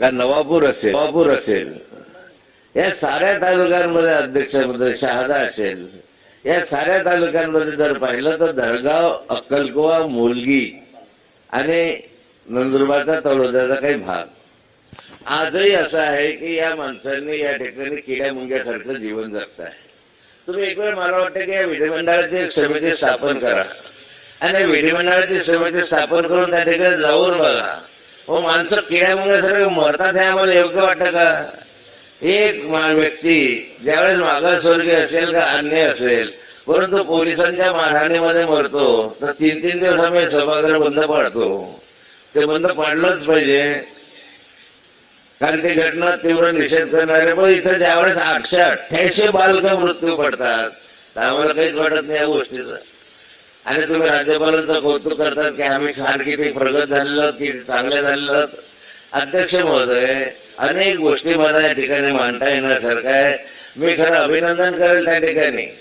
का नवापूर असेल? नवापूर असेल. या साऱ्या तालुक्यांमध्ये अध्यक्षपद शहादा असेल. या साऱ्या तालुक्यांमध्ये जर पाहिलं तर दळगाव अक्कलकोवा मुलगी आणि नंदुरबारचा तळोद्याचा काही भाग. आजही असं आहे की या माणसांनी या ठिकाणी किड्या मुंग्यासारखं जीवन जगत आहे तुम्ही एक वेळ मला वाटतं की या विधिमंडळाची एक समिती स्थापन करा. आणि विधिमंडळाची समिती स्थापन करून त्या ठिकाणी जाऊन बघा. हो माणसं किड्या सगळं मरतात हे आम्हाला योग्य वाटतं का? एक व्यक्ती ज्यावेळेस मागासवर्गीय असेल का अन्य असेल परंतु पोलिसांच्या मारहाणीमध्ये मरतो तर तीन तीन दिवस आम्ही सभागृह बंद पाडतो. ते बंद पाडलंच पाहिजे. कारण ती घटना तीव्र निषेध करणारे पण इथं ज्यावेळेस आठशे अठ्ठ्याऐंशी बालक मृत्यू पडतात आम्हाला काहीच वाटत नाही या गोष्टीचं. आणि तुम्ही राज्यपालांचं कौतुक करतात की आम्ही फार किती प्रगत झालेलो की चांगले झालेलो अध्यक्ष महोदय अनेक गोष्टी मला या ठिकाणी मांडता येण्यासारखं आहे. मी खरं अभिनंदन करेल त्या ठिकाणी.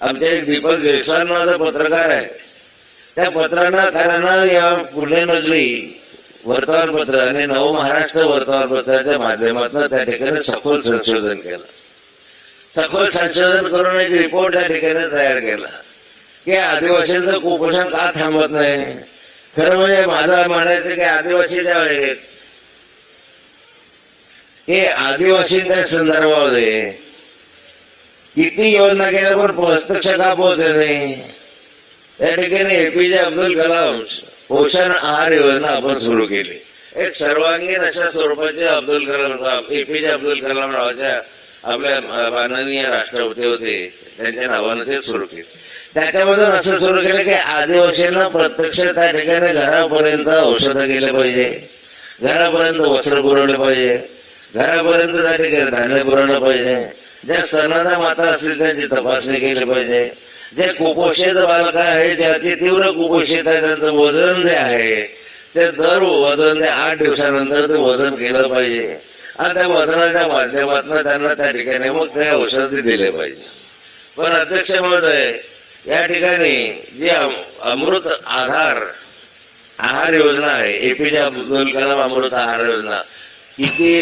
आमचे एक दीपक जयस्वाल माझा पत्रकार आहे. त्या पत्रकारानं या पुणे नगरी वर्तमानपत्र आणि नव महाराष्ट्र वर्तमानपत्राच्या माध्यमातून त्या ठिकाणी सखोल संशोधन केलं. सखोल संशोधन करून एक रिपोर्ट त्या ठिकाणी तयार केला. की आदिवासींचं कुपोषण का थांबत नाही? खरं म्हणजे माझं म्हणायचं की आदिवासी ज्या आहेत हे आदिवासींच्या संदर्भामध्ये किती योजना केल्या पण प्रत्यक्ष का पोहोचले नाही. या ठिकाणी एपीजे अब्दुल कलाम पोषण आहार योजना आपण सुरू केली. एक सर्वांगीण अशा स्वरूपाचे अब्दुल कलाम एपीजे अब्दुल कलाम नावाच्या आपल्या माननीय राष्ट्रपती होते त्यांच्या नावानं ते सुरू केले. त्याच्यामधून असं सुरू केलं की आदिवासींना प्रत्यक्ष त्या ठिकाणी घरापर्यंत औषधं गेले पाहिजे. घरापर्यंत वस्त्र पुरवले पाहिजे. घरापर्यंत त्या ठिकाणी धान्य पुरवलं पाहिजे. ज्या स्तनाचा माता असतील त्यांची तपासणी केली पाहिजे. जे कुपोषित बालक आहे जे अति तीव्र कुपोषित आहे त्यांचं वजन जे आहे ते दर वजन ते आठ दिवसानंतर ते वजन केलं पाहिजे. आणि त्या वजनाच्या माध्यमातून त्यांना त्या ठिकाणी मग ते औषधी दिले पाहिजे. पण अध्यक्ष महोदय या ठिकाणी जी अमृत आधार आहार योजना आहे एपीजे अब्दुल कलाम अमृत आहार योजना इथे